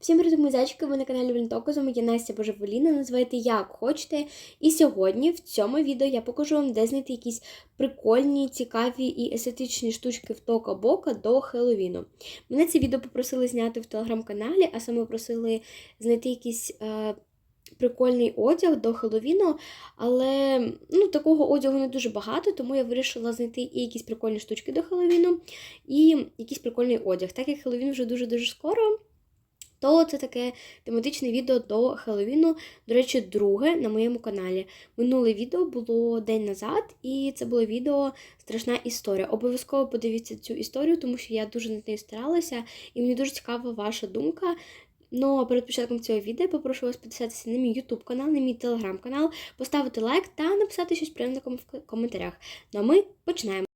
Всім привіт, мої зайчики, ви на каналі Блінтоку, я Настя Божеволіна, називайте як хочете. І сьогодні в цьому відео я покажу вам, де знайти якісь прикольні, цікаві і естетичні штучки в Тока Бока до Хеллоуіну. Мене це відео попросили зняти в телеграм-каналі, а саме просили знайти якийсь е, прикольний одяг до Хеллоуіну, але ну, такого одягу не дуже багато, тому я вирішила знайти і якісь прикольні штучки до Хеллоуіну, і якийсь прикольний одяг. Так як Хеллоуін вже дуже-дуже скоро то це таке тематичне відео до Хеллоуіну, до речі, друге на моєму каналі. Минуле відео було день назад, і це було відео Страшна історія. Обов'язково подивіться цю історію, тому що я дуже над нею старалася, і мені дуже цікава ваша думка. Ну, а перед початком цього відео попрошу вас підписатися на мій YouTube канал, на мій телеграм канал, поставити лайк та написати щось приємне в коментарях. Ну а ми починаємо.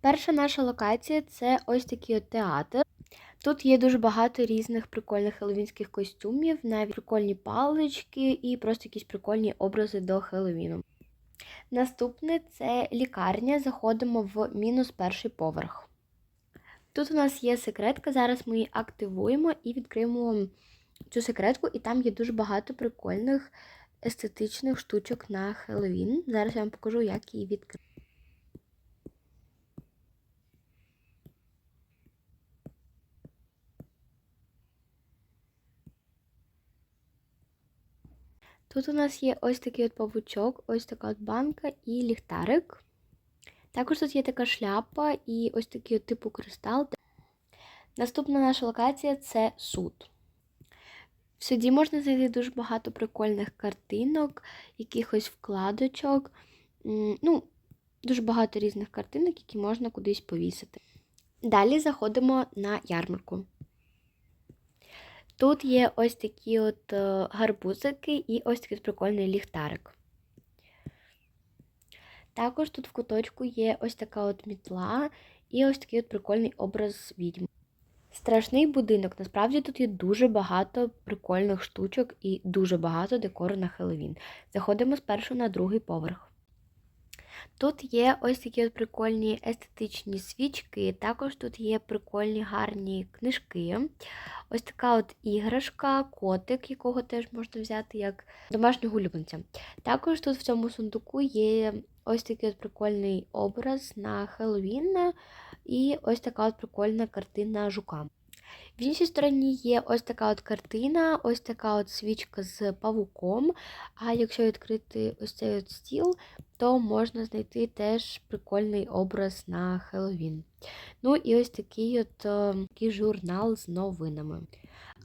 Перша наша локація це ось такий от театр. Тут є дуже багато різних прикольних хеллоуінських костюмів, навіть прикольні палички і просто якісь прикольні образи до Хеллоуіну. Наступне це лікарня. Заходимо в мінус перший поверх. Тут у нас є секретка, зараз ми її активуємо і відкриємо цю секретку, і там є дуже багато прикольних естетичних штучок на Хеллоуін. Зараз я вам покажу, як її відкрити. Тут у нас є ось такий от павучок, ось така от банка і ліхтарик. Також тут є така шляпа і ось такий от типу кристал. Наступна наша локація це суд. В можна знайти дуже багато прикольних картинок, якихось вкладочок. Ну, дуже багато різних картинок, які можна кудись повісити. Далі заходимо на ярмарку. Тут є ось такі от е, гарбузики і ось такий прикольний ліхтарик. Також тут в куточку є ось така от мітла і ось такий от прикольний образ відьми. Страшний будинок. Насправді тут є дуже багато прикольних штучок і дуже багато декору на Хеллоуін. Заходимо спершу на другий поверх. Тут є ось такі от прикольні естетичні свічки, також тут є прикольні гарні книжки. Ось така от іграшка, котик, якого теж можна взяти як домашнього улюбленця. Також тут в цьому сундуку є ось такий от прикольний образ на Хеллоуін і ось така от прикольна картина жука. В іншій стороні є ось така от картина, ось така от свічка з павуком. А якщо відкрити ось цей от стіл, то можна знайти теж прикольний образ на Хеллоуін. Ну і ось такий от е, такий журнал з новинами.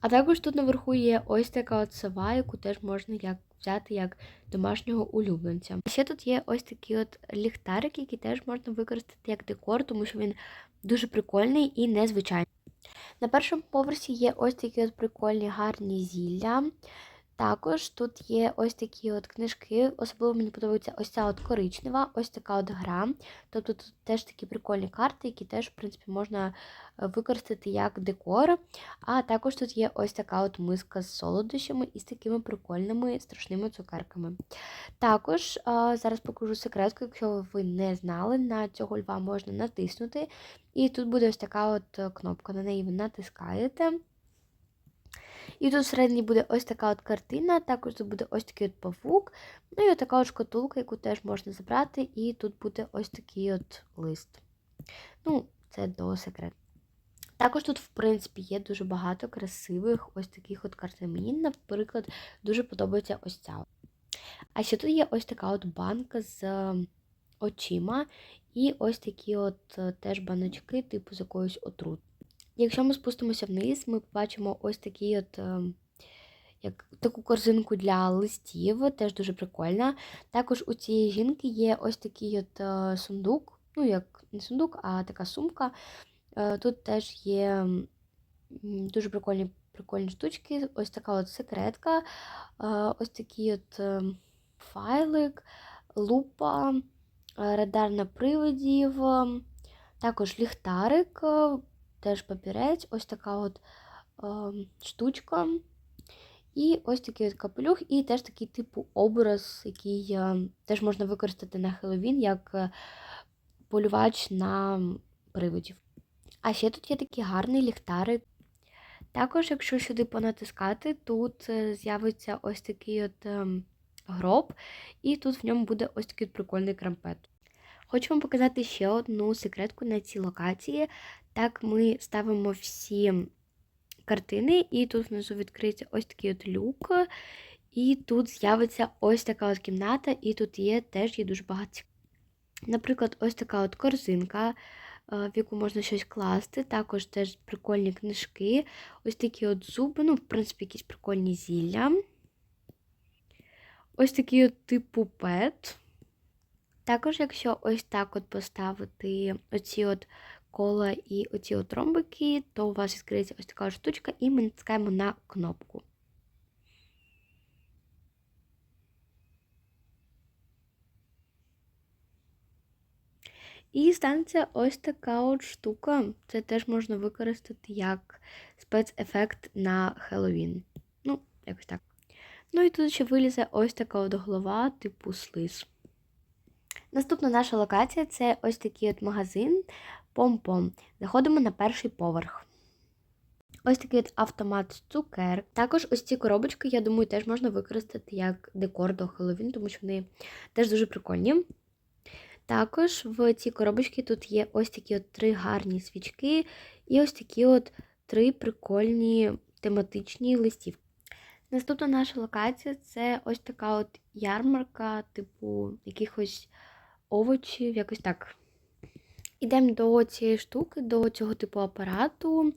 А також тут наверху є ось така от сова, яку теж можна як взяти як домашнього улюбленця. Ще тут є ось такий от ліхтарик, який теж можна використати як декор, тому що він дуже прикольний і незвичайний. На першому поверсі є ось такі от прикольні гарні зілля. Також тут є ось такі от книжки, особливо мені подобається ось ця от коричнева, ось така от гра. Тобто тут теж такі прикольні карти, які теж, в принципі, можна е, використати як декор. А також тут є ось така от миска з солодощами і з такими прикольними страшними цукерками. Також зараз покажу секретку, якщо ви не знали, на цього льва можна натиснути. І тут буде ось така от кнопка, на неї ви натискаєте. І тут всередині буде ось така от картина, також тут буде ось такий от павук. Ну і така от шкатулка, яку теж можна забрати, і тут буде ось такий от лист. Ну, це до секрету. Також тут, в принципі, є дуже багато красивих ось таких от картин. Мені, наприклад, дуже подобається ось ця. А ще тут є ось така от банка з очима, і ось такі от е, теж баночки, типу з якоюсь отрут. Якщо ми спустимося вниз, ми побачимо ось такий от, ем, як таку корзинку для листів, теж дуже прикольна. Також у цієї жінки є ось такий от е, сундук, ну, як не сундук, а така сумка. Е, тут теж є дуже прикольні прикольні штучки, ось така от секретка, е, ось такий от файлик, лупа. радар на приводів, е, також ліхтарик, е, теж папірець, ось така от е, штучка. І ось такий от капелюх, і теж такий типу образ, який е, теж можна використати на Хеллоуін як е, полювач на привидів. А ще тут є такий гарний ліхтарик. Також, якщо сюди понатискати, тут е, з'явиться ось такий от ем, гроб, і тут в ньому буде ось такий прикольний крампет. Хочу вам показати ще одну секретку на цій локації. Так, ми ставимо всі картини, і тут внизу відкриється ось такий от люк. І тут з'явиться ось така от кімната, і тут є теж є дуже багато. Наприклад, ось така от корзинка, е, в яку можна щось класти. Також теж прикольні книжки, ось такі от зуби, ну, в принципі, якісь прикольні зілля. Ось такий от типу пет. Також, якщо ось так от поставити оці от кола і оці от ромбики, то у вас відкриється ось така штучка, і ми натискаємо на кнопку. І станеться ось така от штука. Це теж можна використати як спецефект на Хеллоуін. Ну, якось так. Ну і тут ще вилізе ось така от голова, типу слиз. Наступна наша локація це ось такий от магазин Пом-Пом. Заходимо на перший поверх. Ось такий от автомат цукер. Також ось ці коробочки, я думаю, теж можна використати як декор до Хеллоуін, тому що вони теж дуже прикольні. Також в цій коробочці тут є ось такі от три гарні свічки і ось такі от три прикольні тематичні листівки. Наступна наша локація це ось така от ярмарка, типу якихось овочів, якось так. Ідемо до цієї штуки, до цього типу апарату,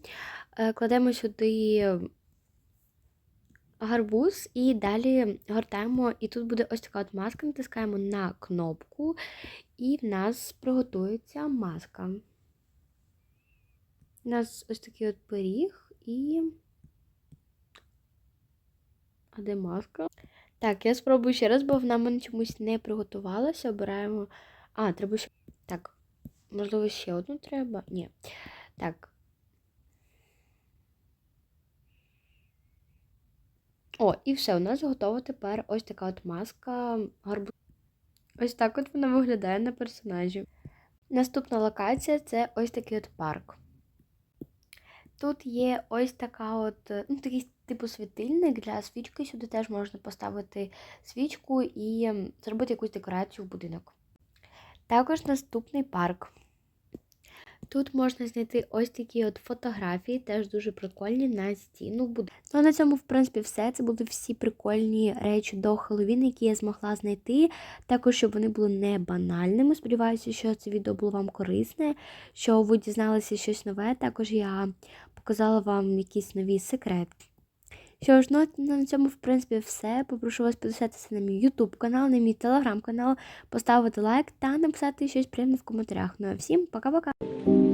е, кладемо сюди гарбуз і далі гортаємо, і тут буде ось така от маска, натискаємо на кнопку, і в нас приготується маска. У нас ось такий от пиріг і. А де маска? Так, я спробую ще раз, бо вона мене чомусь не приготувалася. Обираємо. А, треба ще. Так, можливо, ще одну треба? Ні. Так. О, і все, у нас готова тепер ось така от маска гарбуз. Ось так от вона виглядає на персонажі. Наступна локація це ось такий от парк. Тут є ось така от, ну, такий типу світильник для свічки. Сюди теж можна поставити свічку і зробити якусь декорацію в будинок. Також наступний парк. Тут можна знайти ось такі от фотографії, теж дуже прикольні на стіну. буде. Ну, на цьому, в принципі, все. Це були всі прикольні речі до Хеллоуіну, які я змогла знайти. Також, щоб вони були не банальними. Сподіваюся, що це відео було вам корисне, що ви дізналися щось нове. Також я показала вам якісь нові секрети. Що ж, ну на цьому, в принципі, все. Попрошу вас підписатися на мій YouTube канал, на мій телеграм канал, поставити лайк та написати щось приємне в коментарях. Ну а всім пока-пока!